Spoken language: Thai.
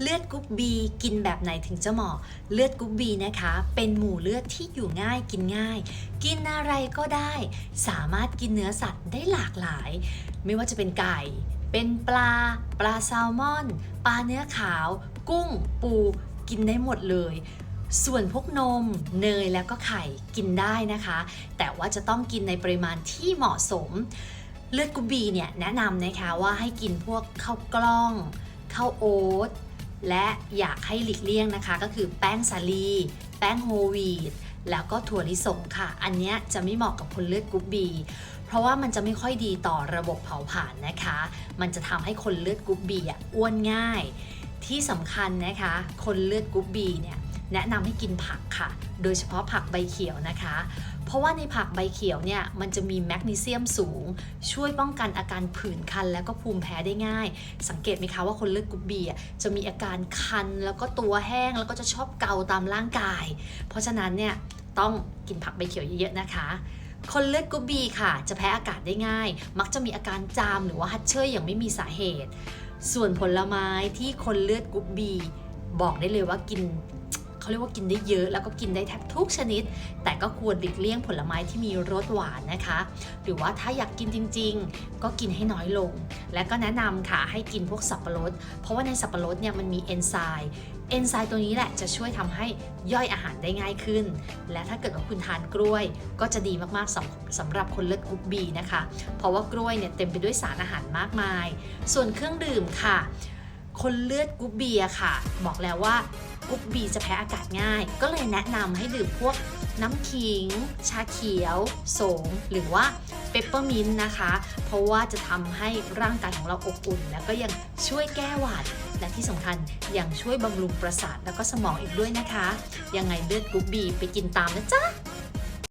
เลือดกรุ๊ปบีกินแบบไหนถึงจะเหมาะ เลือดกรุ๊ปบีนะคะ เป็นหมู่เลือดที่อยู่ง่ายกินง่าย กินอะไรก็ได้ สามารถกินเนื้อสัตว์ได้หลากหลาย ไม่ว่าจะเป็นไก่ เป็นปลา ปลาแซลมอน ปลาเนื้อขาว กุ้ง ปู กินได้หมดเลยส่วนพวกนม เนยแล้วก็ไข่กินได้นะคะ แต่ว่าจะต้องกินในปริมาณที่เหมาะสม เลือดกุบีเนี่ยแนะนำนะคะว่าให้กินพวกข้าวกล้องข้าวโอ๊ต และอยากให้หลีกเลี่ยงนะคะ ก็คือแป้งสาลี แป้งโฮวีตแล้วก็ถั่วลิสงค่ะ อันนี้จะไม่เหมาะกับคนเลือดกรุ๊ปบี เพราะว่ามันจะไม่ค่อยดีต่อระบบเผาผลาญนะคะ มันจะทำให้คนเลือดกรุ๊ปบีอ้วนง่าย ที่สำคัญนะคะ คนเลือดกรุ๊ปบีเนี่ย แนะนำให้กินผักค่ะ โดยเฉพาะผักใบเขียวนะคะ เพราะว่าในผักใบเขียวเนี่ยมันจะมีแมกนีเซียมสูง ช่วยป้องกันอาการผื่นคันแล้วก็ภูมิแพ้ได้ง่าย สังเกตไหมคะว่าคนเลือดกรุ๊ปบีจะมีอาการคันแล้วก็ตัวแห้งแล้วก็จะชอบเกาตามร่างกาย เพราะฉะนั้นเนี่ยต้องกินผักใบเขียวเยอะๆนะคะคนเลือดกรุ๊ปบีค่ะ จะแพ้อากาศได้ง่าย มักจะมีอาการจามหรือว่าฮัดเชยอย่างไม่มีสาเหตุ ส่วนผลไม้ที่คนเลือดกรุ๊ปบีบอกได้เลยว่ากิน เขาเรียกว่ากินได้เยอะ แล้วก็กินได้แทบทุกชนิด แต่ก็ควรหลีกเลี่ยงผลไม้ที่มีรสหวานนะคะ หรือว่าถ้าอยากกินจริง ๆ ก็กินให้น้อยลง และก็แนะนำค่ะให้กินพวกสับปะรด เพราะว่าในสับปะรดเนี่ยมันมีเอนไซม์เอนไซม์ตัวนี้แหละจะช่วยทำให้ย่อยอาหารได้ง่ายขึ้น และถ้าเกิดว่าคุณทานกล้วย ก็จะดีมากๆสำหรับคนเลือดกรุ๊ปบีนะคะ เพราะว่ากล้วยเนี่ยเต็มไปด้วยสารอาหารมากมาย ส่วนเครื่องดื่มค่ะ คนเลือดกรุ๊ปบีอะค่ะ บอกแล้วว่า กรุ๊ปบีจะแพ้อากาศง่าย ก็เลยแนะนำให้ดื่มพวกน้ำขิง ชาเขียว โสม หรือว่าเปปเปอร์มินต์นะคะ เพราะว่าจะทำให้ร่างกายของเราอบอุ่น แล้วก็ยังช่วยแก้หวัด และที่สำคัญยังช่วยบำรุงประสาทแล้วก็สมองอีกด้วยนะคะ ยังไงเลือดกรุ๊ปบีไปกินตามนะจ๊ะ